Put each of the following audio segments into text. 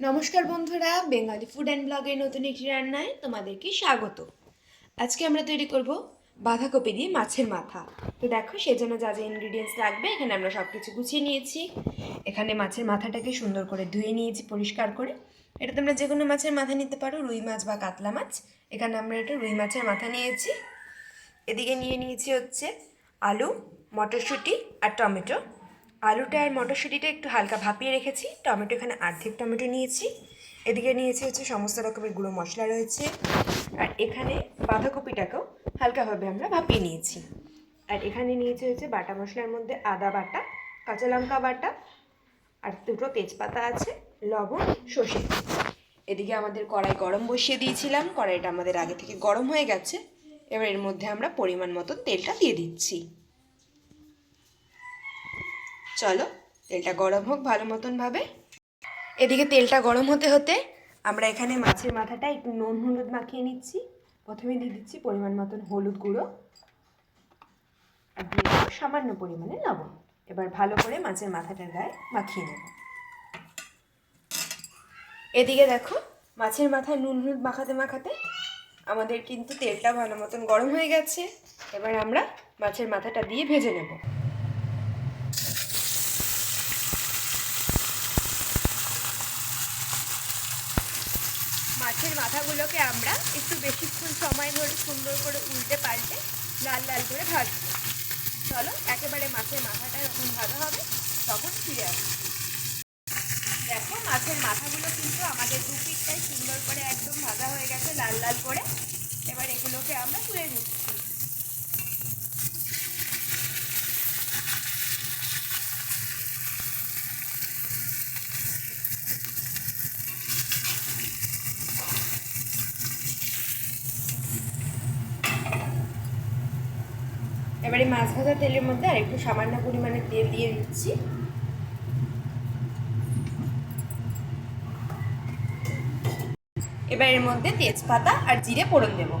নমস্কার বন্ধুরা, Bengali food and ব্লগের নতুন একটি রান্নায় তোমাদেরকে স্বাগত। আজকে আমরা তৈরি করব বাঁধাকপি দিয়ে মাছের মাথা। তো দেখো, সেজন্য যা যা ইনগ্রিডিয়েন্টস লাগবে, এখানে আমরা সব কিছু গুছিয়ে নিয়েছি। এখানে মাছের মাথাটাকে সুন্দর করে ধুয়ে নিয়েছি পরিষ্কার করে। এটা তোমরা যে কোনো মাছের মাথা নিতে পারো, রুই মাছ বা কাতলা মাছ। এখানে আমরা এটা রুই মাছের মাথা নিয়েছি। এদিকে নিয়ে নিয়েছি হচ্ছে আলু, মটরশুঁটি আর টমেটো। আলুটা আর মটরশুঁটিটা একটু হালকা ভাপিয়ে রেখেছি। টমেটো এখানে আর্ধেক টমেটো নিয়েছি। এদিকে নিয়েছি হচ্ছে সমস্ত রকমের গুঁড়ো মশলা রয়েছে। আর এখানে বাঁধাকপিটাকেও হালকাভাবে আমরা ভাপিয়ে নিয়েছি। আর এখানে নিয়েছি হচ্ছে বাটা মশলার মধ্যে আদা বাটা, কাঁচা লঙ্কা বাটা, আর দুটো তেজপাতা আছে, লবণ, সর্ষে এদিকে আমাদের কড়াই গরম বসিয়ে দিয়েছিলাম। কড়াইটা আমাদের আগে থেকে গরম হয়ে গেছে। এবার এর মধ্যে আমরা পরিমাণ মতো তেলটা দিয়ে দিচ্ছি। চলো, তেলটা গরম হোক ভালো মতনভাবে এদিকে তেলটা গরম হতে হতে আমরা এখানে মাছের মাথাটা একটু নুন হলুদ মাখিয়ে নিচ্ছি। প্রথমে দিয়ে দিচ্ছি পরিমাণ মতন হলুদ গুঁড়ো। আর দিয়ে সামান্য পরিমাণে লবণ। এবার ভালো করে মাছের মাথাটার গায়ে মাখিয়ে নেব। এদিকে দেখো, মাছের মাথায় নুন হলুদ মাখাতে মাখাতে আমাদের কিন্তু তেলটা ভালো মতন গরম হয়ে গেছে। এবার আমরা মাছের মাথাটা দিয়ে ভেজে নেব। মাছের মাথাগুলোকে আমরা একটু বেশিক্ষণ সময় ধরে সুন্দর করে উল্টে পাল্টে লাল লাল করে ভাজবো। চলো, একেবারে মাছের মাথাটা যখন ভাজা হবে, তখন ফিরে আসব। দেখো, মাছের মাথাগুলো কিন্তু আমাদের দু পিঠটাই সুন্দর করে একদম ভাজা হয়ে গেছে লাল লাল করে। এবার এগুলোকে আমরা তুলে নিচ্ছি। এবারে মাছ ভাজা তেলের মধ্যে আর একটু সামান্য পরিমাণে তেল দিয়ে দিচ্ছি। এবার এর মধ্যে তেজপাতা আর জিরে ফোড়ন দেব।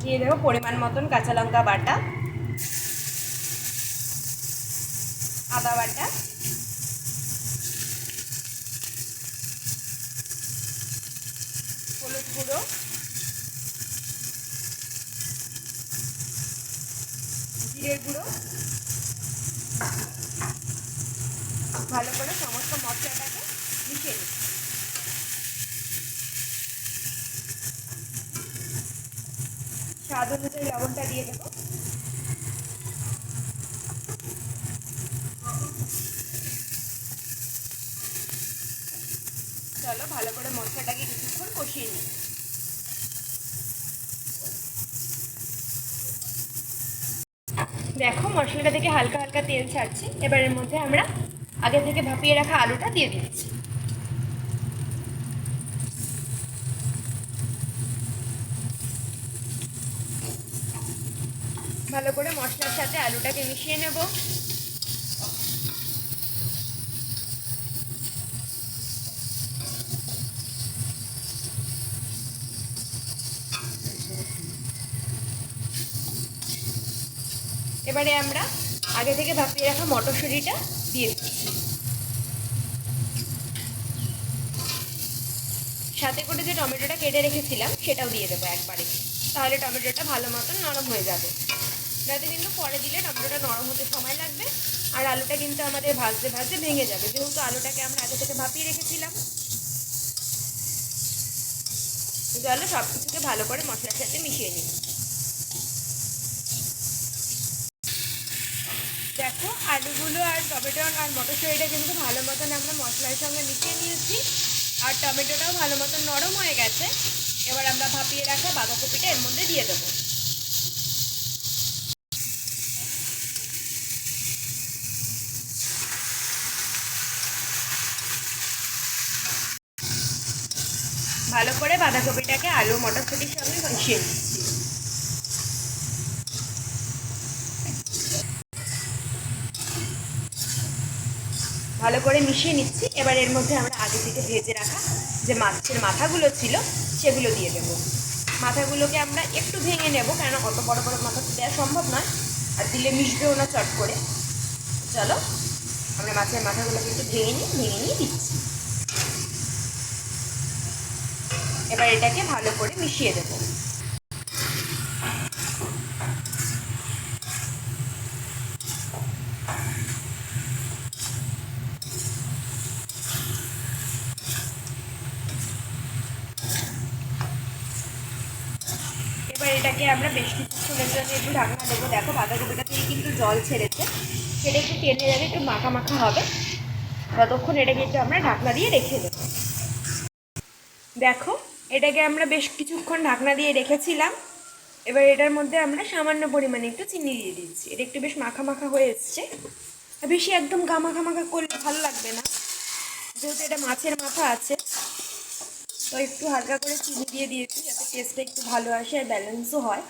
দিয়ে দেবো পরিমাণ মতন কাঁচা লঙ্কা বাটা, আদা বাটা হলুদ গুঁড়ো। জিরের গুঁড়ো। ভালো করে সমস্ত মশলাটাকে মিশিয়ে নিই স্বাদ অনুযায়ী লবণটা দিয়ে দেবো। চলো ভালো করে মশলাটাকে কিছুক্ষণ কষিয়ে নিই। দেখো, মশলাটা থেকে হালকা হালকা তেল ছাড়ছে। এবারের মধ্যে আমরা আগে থেকে ভাপিয়ে রাখা আলুটা দিয়ে দিচ্ছি। ভালো করে মশলার সাথে আলুটাকে মিশিয়ে নেব। এবারে আমরা আগে থেকে ভাপিয়ে রাখা মটরশুঁটিটা দিয়ে দিচ্ছি। সাথে করে যে টমেটোটা কেটে রেখেছিলাম, সেটাও দিয়ে দেবো একবারে। তাহলে টমেটোটা ভালো মতন নরম হয়ে যাবে। যাতে কিন্তু পরে দিলে টমেটোটা নরম হতে সময় লাগবে, আর আলুটা কিন্তু আমাদের ভাজতে ভাজতে ভেঙে যাবে। যেহেতু আলুটাকে আমরা আগে থেকে ভাপিয়ে রেখেছিলাম জলে সব কিছুকে ভালো করে মশলার সাথে মিশিয়ে নিই। দেখো, আলুগুলো আর টমেটো আর মটরশুঁটিটা কিন্তু ভালো মতন আমরা মশলার সঙ্গে মিশিয়ে নিয়েছি। আর টমেটোটাও ভালো মতন নরম হয়ে গেছে। এবার আমরা ভাপিয়ে রাখা বাঁধাকপিটা এর মধ্যে দিয়ে দেবো। ভালো করে বাঁধাকপিটাকে আলু মটরশুঁটির সঙ্গে মিশিয়ে নিচ্ছি। ভালো করে মিশিয়ে নিচ্ছি। এবার এর মধ্যে আমরা আগে থেকে ভেজে রাখা যে মাছের মাথাগুলো ছিল, সেগুলো দিয়ে দেবো। মাথাগুলোকে আমরা একটু ভেঙে নেব কেন অত বড় বড় মাথা দেওয়া সম্ভব নয়। আর দিলে মিশবেও না চট করে। চলো, আমরা মাছের মাথাগুলোকে একটু ভেঙে নিই ভেঙে নিয়ে দিচ্ছি। এবার এটাকে ভালো করে মিশিয়ে দেবো এবার এটাকে আমরা বেশ কিছুক্ষণের জন্য একটু ঢাকনা দেবো। দেখো বাঁধাকপিটা থেকে কিন্তু জল ছেড়েছে। সেটা একটু টেনে যাবে একটু মাখা মাখা হবে। ততক্ষণ এটাকে একটু আমরা ঢাকনা দিয়ে রেখে দেবো। দেখো, এটাকে আমরা বেশ কিছুক্ষণ ঢাকনা দিয়ে রেখেছিলাম। এবার এটার মধ্যে আমরা সামান্য পরিমাণে একটু চিনি দিয়ে দিচ্ছি। এটা একটু বেশ মাখা মাখা হয়ে এসছে। বেশি একদম গামাখা মাখা করলে ভালো লাগবে না। যেহেতু এটা মাছের মাথা আছে তো একটু হালকা করে চিনি দিয়ে দিয়েছি যাতে টেস্টটা একটু ভালো আসে আর ব্যালেন্সও হয়।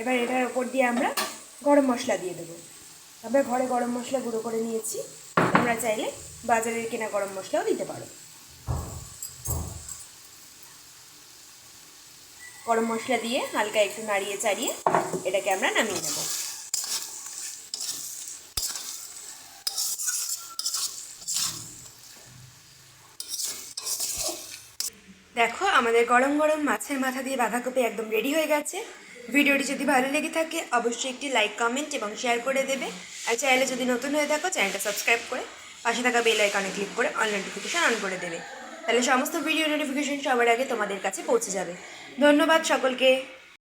এবার এটার ওপর দিয়ে আমরা গরম মশলা দিয়ে দেবো। আমরা ঘরে গরম মশলা গুঁড়ো করে নিয়েছি। তোমরা চাইলে বাজারের কেনা গরম মশলাও দিতে পারো। গরম মশলা দিয়ে হালকা একটু নাড়িয়ে চাড়িয়ে এটাকে আমরা নামিয়ে নেব। দেখো, আমাদের গরম গরম মাছের মাথা দিয়ে বাঁধাকপি একদম রেডি হয়ে গেছে। ভিডিওটি যদি ভালো লেগে থাকে, অবশ্যই একটি লাইক কমেন্ট এবং শেয়ার করে দেবে। আর চ্যানেলে যদি নতুন হয়ে থাকো চ্যানেলটা সাবস্ক্রাইব করে পাশে থাকা বেল আইকনে ক্লিক করে অল নোটিফিকেশান অন করে দেবে। তাহলে সমস্ত ভিডিও নোটিফিকেশন সবার আগে তোমাদের কাছে পৌঁছে যাবে। ধন্যবাদ সকলকে।